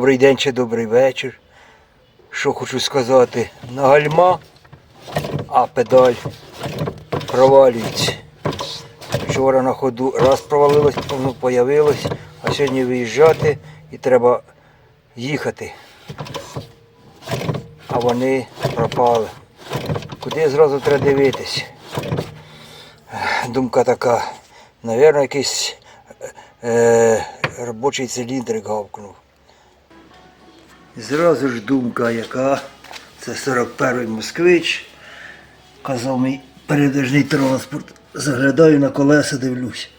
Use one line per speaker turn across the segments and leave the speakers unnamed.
Добрий день чи добрий вечір. Що хочу сказати, на гальма, а педаль провалюється. Вчора на ходу раз провалилось, воно появилось, а сьогодні виїжджати і треба їхати. А вони пропали. Куди зразу треба дивитись? Думка така, навірно, якийсь е, робочий циліндр гавкнув. Зразу ж думка, яка це 41-й москвич. Казав мій передвижний транспорт. Заглядаю на колеса, дивлюсь.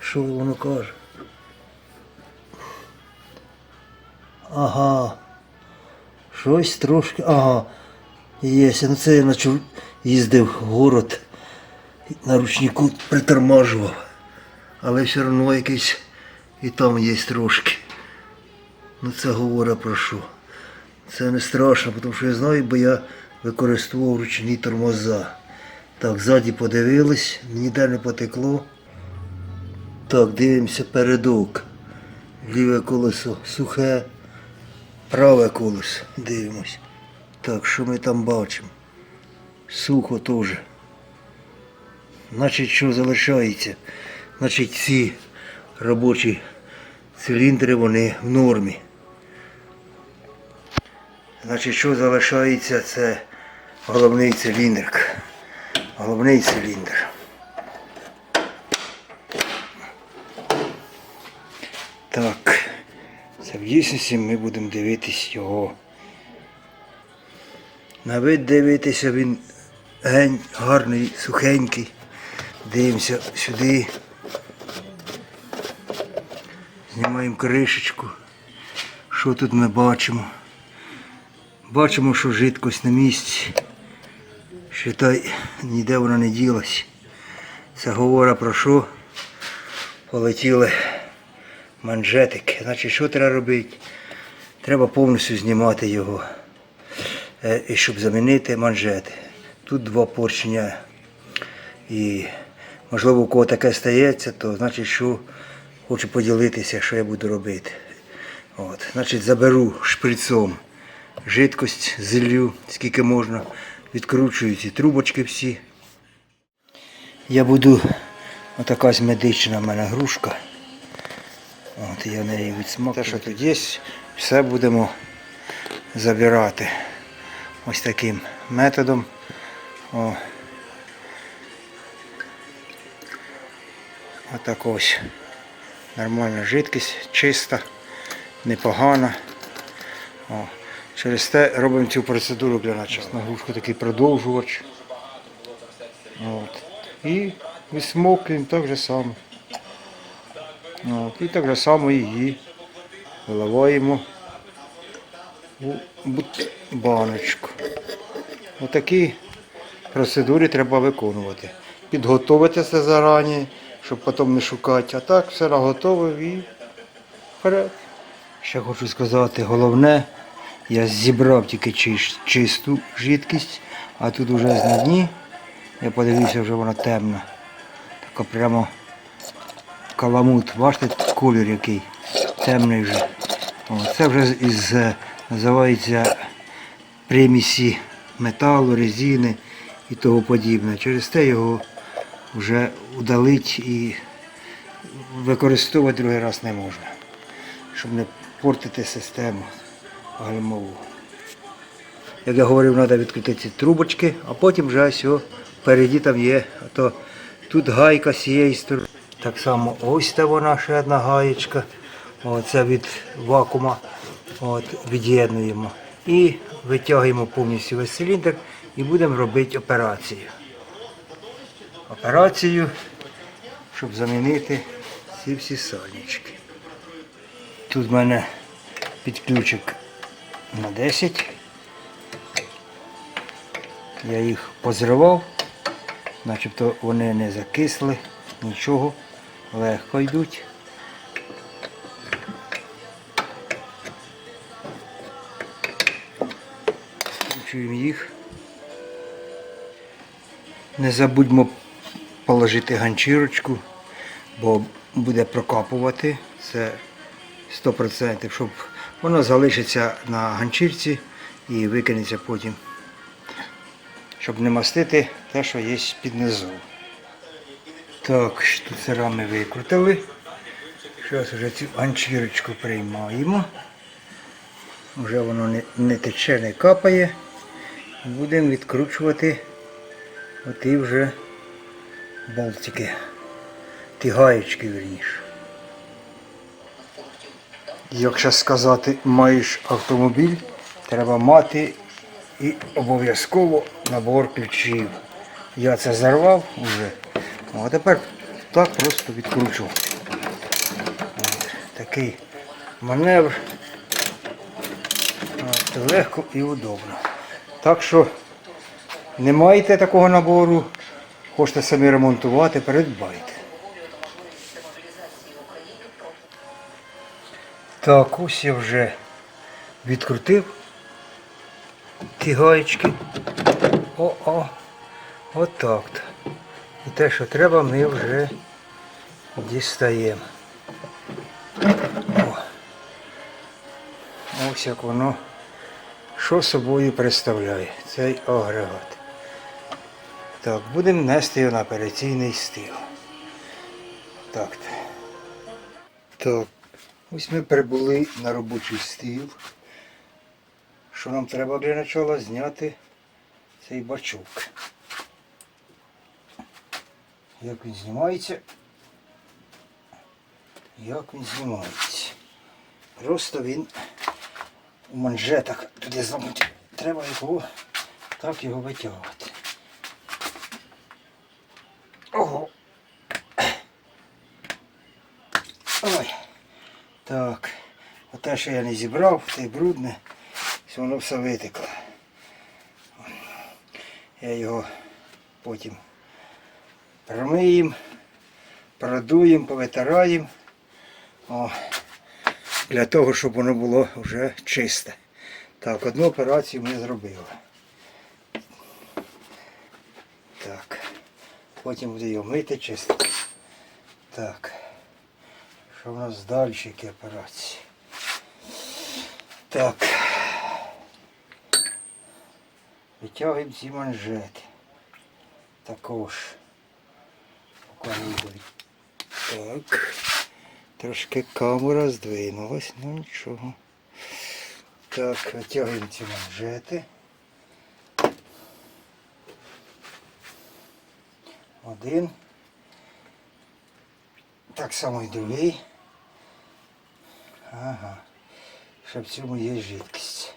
Що воно каже? Ага. Щось трошки. Ага. Є. Ну це я наче їздив в город. На ручнику притормажував. Але все одно якийсь і там є трошки. Ну це говорить про що? Це не страшно, тому що я знаю, бо я використовував ручні тормоза. Так, ззаді подивились, ніде не потекло. Так, дивимося передок. Ліве колесо сухе, праве колесо. Дивимось. Так, що ми там бачимо? Сухо теж. Значить, що залишається? Значить, ці робочі циліндри вони в нормі. Значить, що залишається, це головний циліндр. Головний циліндр. Так, це в дійсності ми будемо дивитись його. На вид дивитися він гень, гарний, сухенький. Дивимося сюди. Знімаємо кришечку. Що тут ми бачимо? Бачимо, що жидкость на місці. Считай, ніде вона не ділась. Це говорить про що? Полетіли манжетики. Значить, що треба робити? Треба повністю знімати його. Е, І щоб замінити манжети. Тут два поршня. І можливо у кого таке стається, то значить, що хочу поділитися, що я буду робити. От, значить, заберу шприцом жидкость, зіллю, скільки можна. Відкручую ці трубочки всі. Я буду, отака ось медична в мене грушка. От я неї відсмакую. Те, що тут є, все будемо забирати. Ось таким методом. О. Отак ось. Нормальна жидкість, чиста, непогана. О. Через те робимо цю процедуру для начала. Нагрузку такий продовжувач. От. І висмоклюємо так же само. От. І так же само її виливаємо у баночку. Отакі процедури треба виконувати. Підготувати це зарані, щоб потім не шукати. А так все наготовив і вперед. Ще хочу сказати, головне, я зібрав тільки чисту жидкість, а тут вже на дні, я подивився, вже вона темна. Така прямо каламут. Бачите, колір який темний вже. О, це вже із називається примісі металу, резини і того подібне. Через те його вже удалить і використовувати другий раз не можна, щоб не портити систему гальмову. Як я говорив, треба відкрити ці трубочки, а потім вже все, впереді там є. А то тут гайка з цієї сторони. Так само ось та вона ще одна гаєчка. Оце від вакуума. От, від'єднуємо. І витягуємо повністю весь циліндр і будемо робити операцію. Операцію, щоб замінити ці всі сальнички. Тут в мене підключик на 10. Я їх позривав, начебто вони не закисли, нічого, легко йдуть. Включуємо їх. Не забудьмо положити ганчірочку, бо буде прокапувати. Це 100%, щоб воно залишиться на ганчірці і викинеться потім. Щоб не мастити те, що є під низу. Так, штуцера ми викрутили. Зараз вже цю ганчірочку приймаємо. Вже воно не, не тече, не капає. Будемо відкручувати оті вже болтики. Ті гаєчки вірніше. Якщо сказати, маєш автомобіль, треба мати і обов'язково набор ключів. Я це зарвав вже. Ну, А тепер так просто відкручу. От, такий маневр. От, легко і удобно. Так що не маєте такого набору, хочете самі ремонтувати, передбайте. Так, ось я вже відкрутив ті гаєчки. О-о, отак. -то. І те, що треба, ми вже дістаємо. О. Ось як воно що собою представляє цей агрегат. Так, будемо нести його на операційний стіл. Так. Так, ось ми прибули на робочий стіл. Що нам треба для початку зняти цей бачок. Як він знімається? Як він знімається? Просто він у манжетах туди замкнути. Треба його так його витягувати. Ого. Так. Оте, що я не зібрав, те брудне, воно все витекло. Я його потім промиємо, продуємо, повитираємо. Для того, щоб воно було вже чисте. Так, одну операцію ми зробили. Так. Потім буде його мити чистити. Так. Що в нас далі які операції? Так. Витягуємо ці манжети. Також. Покладемо. Так. Трошки камера здвинулась, ну нічого. Так, витягуємо ці манжети. Один. Так само і другий. Ага. Ще в цьому є жидкість.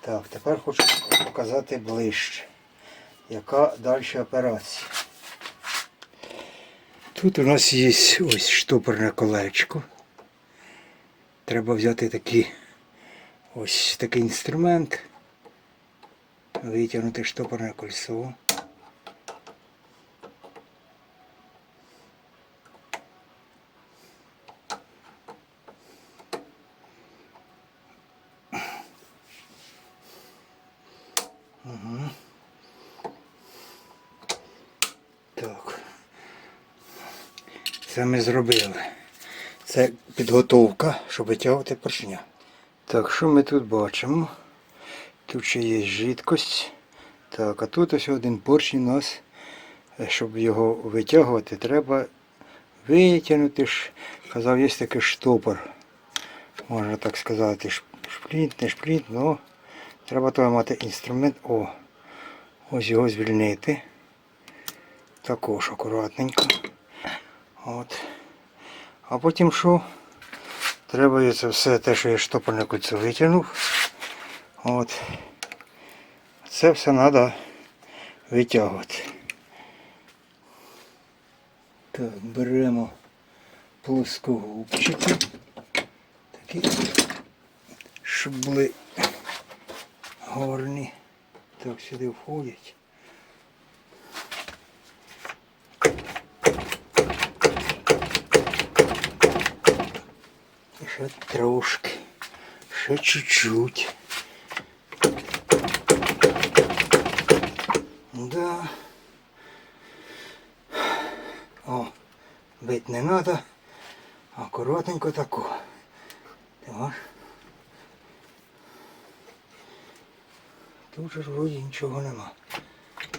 Так, тепер хочу показати ближче, яка далі операція. Тут у нас є ось штопорне колечко. Треба взяти такі, ось такий інструмент, витягнути штопорне кольцо. Угу. Так. Це ми зробили. Це підготовка, щоб витягувати поршня. Так, що ми тут бачимо? Тут ще є жидкость. Так, а тут ось один поршень у нас, Е, щоб його витягувати, треба витягнути. Казав, є такий штопор. Можна так сказати, Ш- шплінт, не шплінт, але треба то мати інструмент. О, ось його звільнити. Також акуратненько. От. А потім що? Треба це все те, що я штопорне кольцо витягнув. От. Це все треба витягувати. Так, беремо плоскогубчики. Такі, щоб були горні. Так, сюди входять. Ще трошки. Ще чуть-чуть. Да. О, бить не надо. Акуратненько тако. Так. Тут же вроді нічого нема.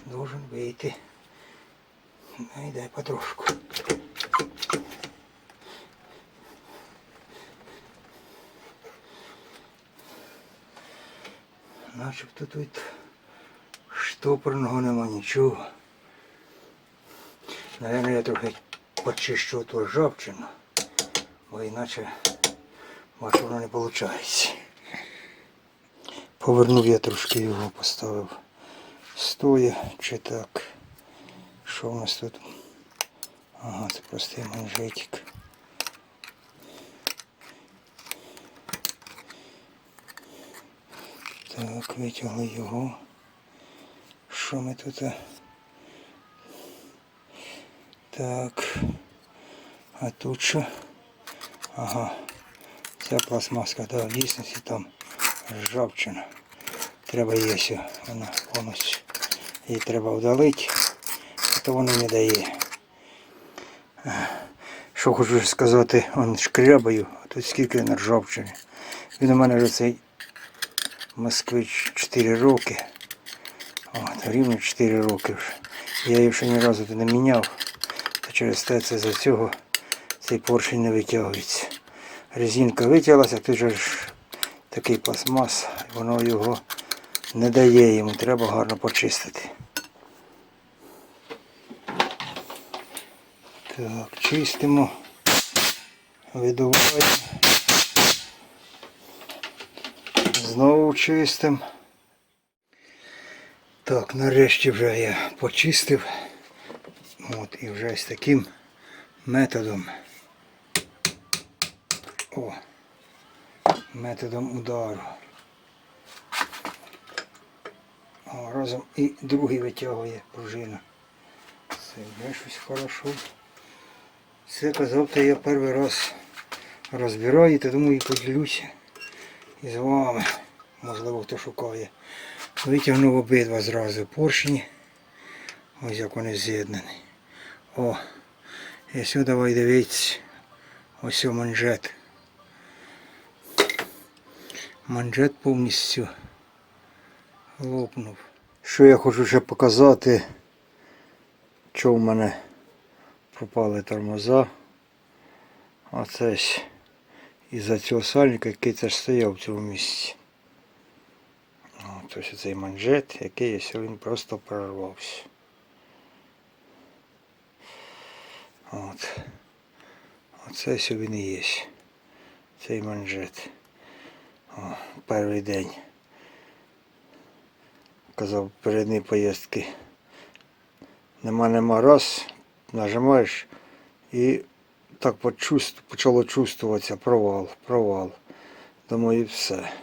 Должен вийти. Ну, йде потрошку. Начебто тут штопорного нема нічого. Наверное, я трохи почищу ту ржавчину, бо іначе воно не виходить. Повернув я трошки його, поставив стоя чи так. Що у нас тут? Ага, це простий манжетик. Так, витягли його. Що ми тут? е? Так. А тут що? Ага. Ця пластмаска, да, в дійсності там ржавчина. Треба її ось, вона повністю. Її треба вдалити, то воно не дає. Е, Що хочу сказати, он шкрябаю, а тут скільки на ржавчини. Він у мене вже цей москвич 4 роки. От, рівно 4 роки вже. Я її ще ні разу не міняв. Та через те це за цього цей поршень не витягується. Резинка витяглася, же ж такий пластмас, воно його не дає йому, треба гарно почистити. Так, чистимо, видуваємо. Знову чистимо. Так, нарешті вже я почистив. От, і вже з таким методом. О, методом удару. О, разом і другий витягує пружина. Це вже щось хорошо. Це казав, то я перший раз розбираю, то думаю поділюся із вами. Можливо, хто шукає. Витягнув обидва зразу поршні. Ось як вони з'єднані. О, і сюди давай дивіться. Ось манжет. Манжет повністю лопнув. Що я хочу ще показати, що в мене пропали тормоза. Оце із-за цього сальника, який це стояв в цьому місці. Ось цей манжет, який ось він просто прорвався. От. Оце ось він і є. Цей манжет. О, перший день. Казав перед поїздки. Нема нема раз, нажимаєш і так почувств- почало чувствуватися провал, провал. Думаю, і все.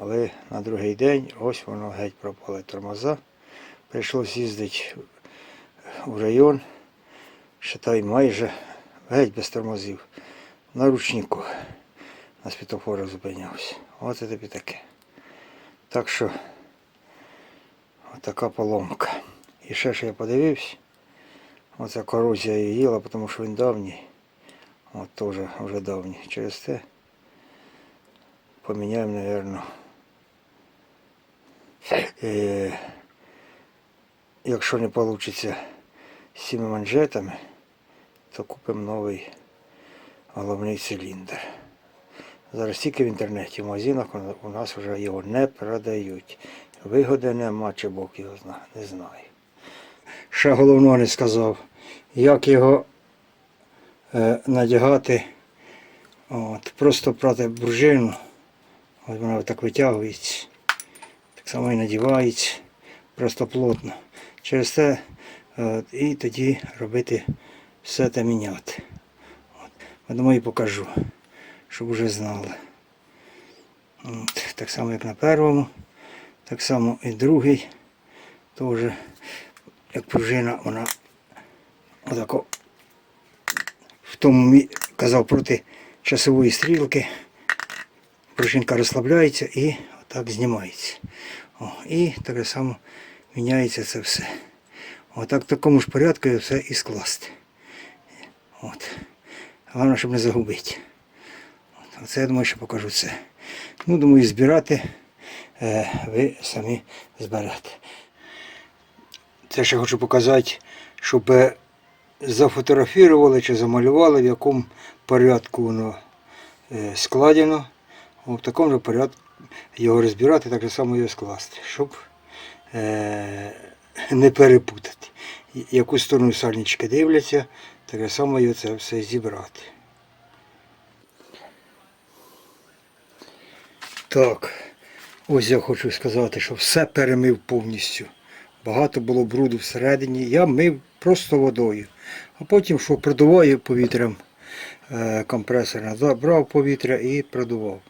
Але на другий день ось воно геть пропали тормоза. Прийшлось їздити в район, считай майже геть без тормозів. На ручнику на світофорах зупинявся. Оце тобі таке. Так що така поломка. І ще ж я подивився. Оця корозія її їла, тому що він давній. От теж вже давній. Через те поміняємо, мабуть. Е, якщо не вийде з цими манжетами, то купимо новий головний циліндр. Зараз тільки в інтернеті, в магазинах у- нас вже його не продають. Вигоди нема, чи Бог його знає, не знаю. Ще головного не сказав, як його е, надягати. От, просто прати пружину, от вона так витягується. Так само і надівається, просто плотно. Через це от, і тоді робити все те міняти. От. Я думаю, покажу, щоб вже знали. От, так само, як на першому, так само і другий. Теж, як пружина, вона отако в тому казав проти часової стрілки. Пружинка розслабляється і отак знімається. О, і так само міняється це все. Отак в такому ж порядку все і скласти. От. Головне, щоб не загубити. От, Оце я думаю, що покажу це. Ну, думаю, збирати е, ви самі зберете. Це ще хочу показати, щоб е, зафотографували чи замалювали, в якому порядку воно е, складено. В такому же порядку його розбирати, так само його скласти, щоб е, не перепутати. Яку сторону сальнички дивляться, так само його це все зібрати. Так, ось я хочу сказати, що все перемив повністю. Багато було бруду всередині. Я мив просто водою. А потім, що продуваю повітрям компресор назад, повітря і продував.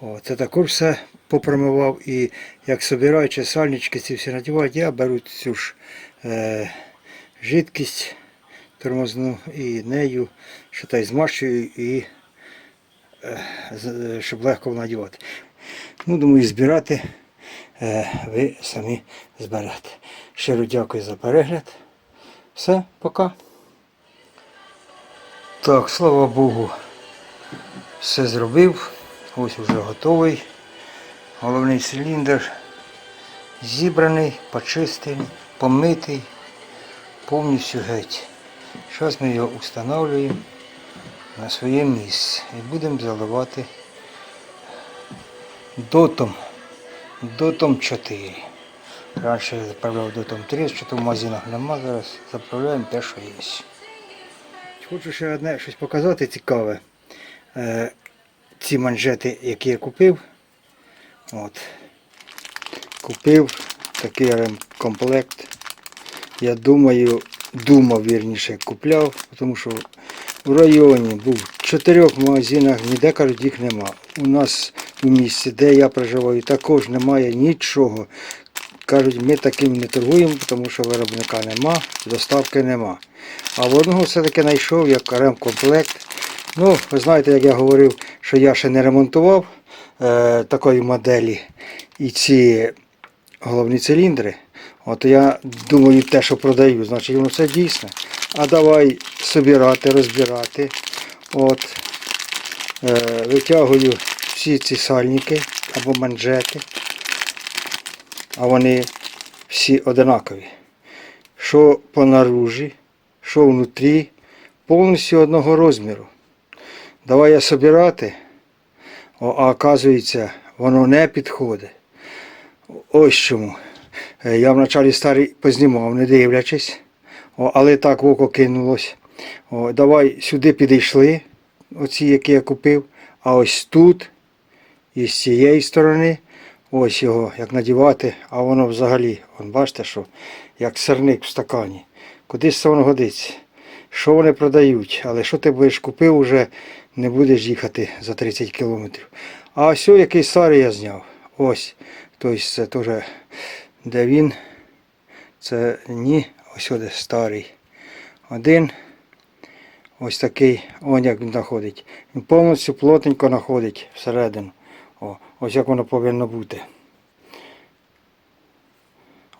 О, це також все попромивав. І як собираючи сальнички ці всі надівають, я беру цю ж е, жидкість тормозну і нею що та й змащую і е, щоб легко надівати. Ну, думаю, збирати е, ви самі зберете. Щиро дякую за перегляд. Все, пока. Так, слава Богу, все зробив. Ось уже готовий. Головний циліндр зібраний, почистений, помитий, повністю геть. Зараз ми його встановлюємо на своє місце і будемо заливати дотом. Дотом 4. Раніше я заправляв дотом 3, що в магазинах нема, зараз заправляємо те, що є. Хочу ще одне щось показати цікаве. Е, ці манжети, які я купив. От. Купив такий ремкомплект. Я думаю, думав вірніше, купляв, тому що в районі був в чотирьох магазинах, ніде кажуть, їх нема. У нас у місті, де я проживаю, також немає нічого. Кажуть, ми таким не торгуємо, тому що виробника нема, доставки нема. А в одного все-таки знайшов як ремкомплект. Ну, ви знаєте, як я говорив, що я ще не ремонтував е, такої моделі і ці головні циліндри. От я думаю, те, що продаю, значить воно це дійсне. А давай собирати, розбирати. От, е, витягую всі ці сальники або манжети, а вони всі одинакові. Що по наружі, що внутрі, повністю одного розміру. Давай я собирати, а оказується, воно не підходить. Ось чому. Е, Я вначалі старий познімав, не дивлячись, о, але так в око кинулось. О, давай сюди підійшли, оці, які я купив, а ось тут і з цієї сторони, ось його як надівати, а воно взагалі, вон, бачите, що як сирник в стакані. Кудись це воно годиться. Що вони продають, але що ти будеш купив, уже не будеш їхати за 30 кілометрів. А ось який старий я зняв. Ось. Тобто це теж де він. Це ні, ось де старий. Один. Ось такий, он як він знаходить. Він повністю плотненько знаходить всередину. О, ось як воно повинно бути.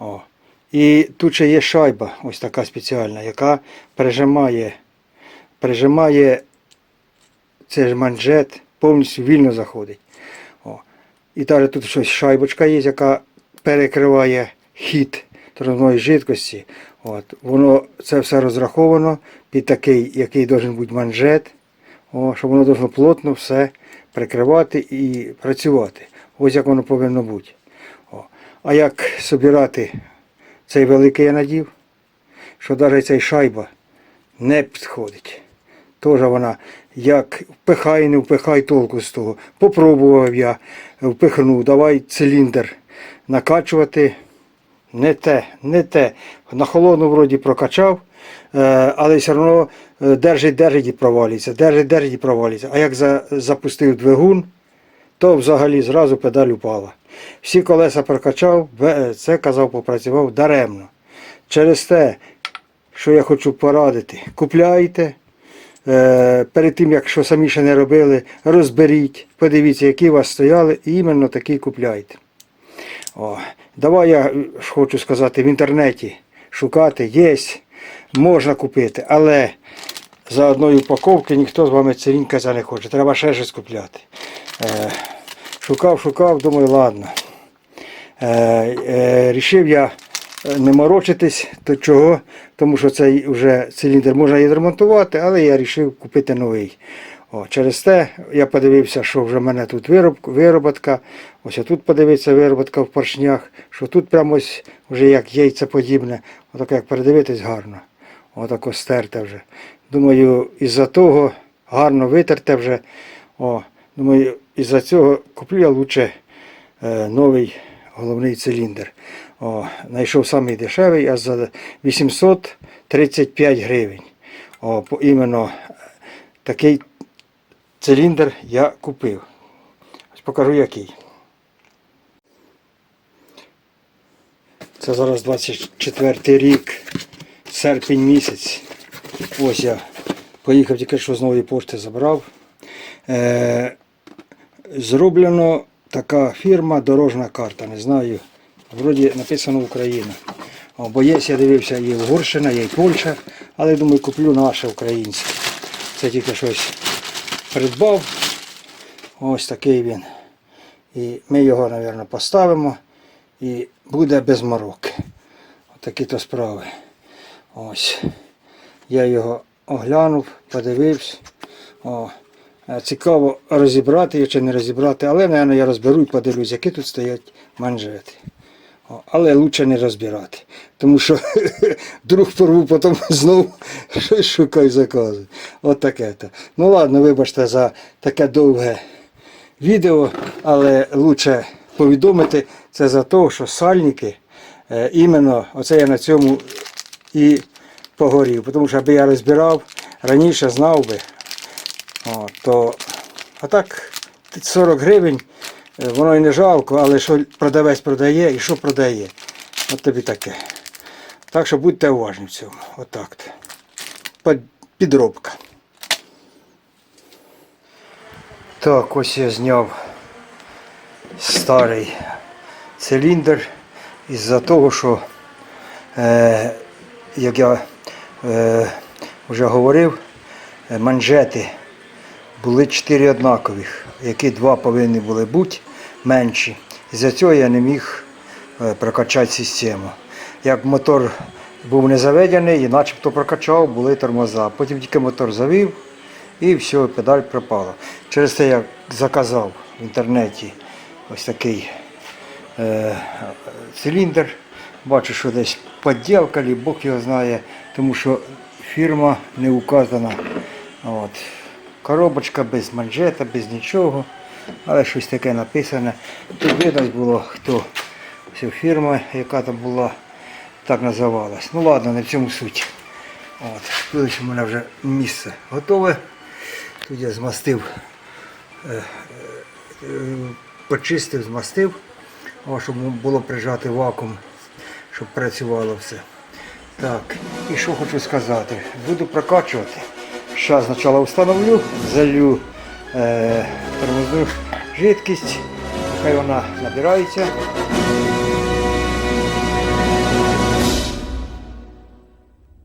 О. І тут ще є шайба, ось така спеціальна, яка прижимає, прижимає цей манжет, повністю вільно заходить. О. І далі тут щось шайбочка є, яка перекриває хід тормозної жидкості. От. Воно це все розраховано під такий, який должен бути манжет, о, щоб воно должно плотно все прикривати і працювати. Ось як воно повинно бути. О. А як собирати цей великий я надів, що навіть цей шайба не підходить. Теж вона як впихай, не впихай толку з того. Попробував я, впихнув, давай циліндр накачувати. Не те, не те. На холодну вроді прокачав, е, але все одно е, держить, держить і провалюється, держить, держить і провалюється. А як за, запустив двигун, то взагалі зразу педаль упала. Всі колеса прокачав, це казав, попрацював даремно. Через те, що я хочу порадити, купляйте. Е, перед тим, якщо самі ще не робили, розберіть, подивіться, які у вас стояли, і іменно такі купляйте. О, давай я е, хочу сказати, в інтернеті шукати є, можна купити, але за одної упаковки ніхто з вами цілінька не хоче. Треба ще щось купляти. Е, шукав, шукав, думаю, ладно. Е, рішив я не морочитись, то чого, тому що цей вже циліндр можна і ремонтувати, але я вирішив купити новий. О, через те я подивився, що вже в мене тут вироб, вироботка. Ось тут подивитися вироботка в поршнях, що тут прямо ось вже як яйце подібне. Отак як передивитись гарно. Отако стерте вже. Думаю, із-за того гарно витерте вже. О, думаю, із-за цього куплю я лучше е, новий головний циліндр. О, знайшов самий дешевий, а за 835 гривень. О, іменно е, такий циліндр я купив. Ось покажу який. Це зараз 24 рік, серпень місяць. Ось я поїхав тільки що з нової пошти забрав. Е, зроблено така фірма Дорожна карта. Не знаю. Вроді написано Україна. О, бо є, я дивився, є Угорщина, є і Польща, але думаю, куплю наше українське. Це тільки щось придбав. Ось такий він. І ми його, мабуть, поставимо і буде без мороки. Отакі то справи. Ось. Я його оглянув, подивився. О, е, цікаво розібрати його чи не розібрати, але, мабуть, я розберу і подивлюсь, які тут стоять манжети. Але краще не розбирати. Тому що друг порву, потім знову щось шукай закази. От таке то. Ну ладно, вибачте за таке довге відео, але краще повідомити це за те, що сальники е, іменно оце я на цьому і погорів. Тому що аби я розбирав, раніше знав би, о, то а так 40 гривень, воно і не жалко, але що продавець продає і що продає. От тобі таке. Так що будьте уважні в цьому. Отак. Підробка. Так, ось я зняв старий циліндр із-за того, що, е, як я е, вже говорив, е, манжети були чотири однакових, які два повинні були бути менші. Із-за цього я не міг е, прокачати систему. Як мотор був не заведений і начебто прокачав, були тормоза. Потім тільки мотор завів і все, педаль пропала. Через це я заказав в інтернеті ось такий е, циліндр. Бачу, що десь поділка, лі Бог його знає, тому що фірма не указана. От. Коробочка без манжета, без нічого, але щось таке написане. Тут видно було, хто ця фірма, яка там була, так називалась. Ну ладно, в цьому суть. От. Тут у мене вже місце готове. Тут я змастив, е, е, почистив, змастив, щоб було прижати вакуум, щоб працювало все. Так, і що хочу сказати, буду прокачувати. Зараз спочатку встановлю, залью е, тормозну жидкість, хай вона набирається.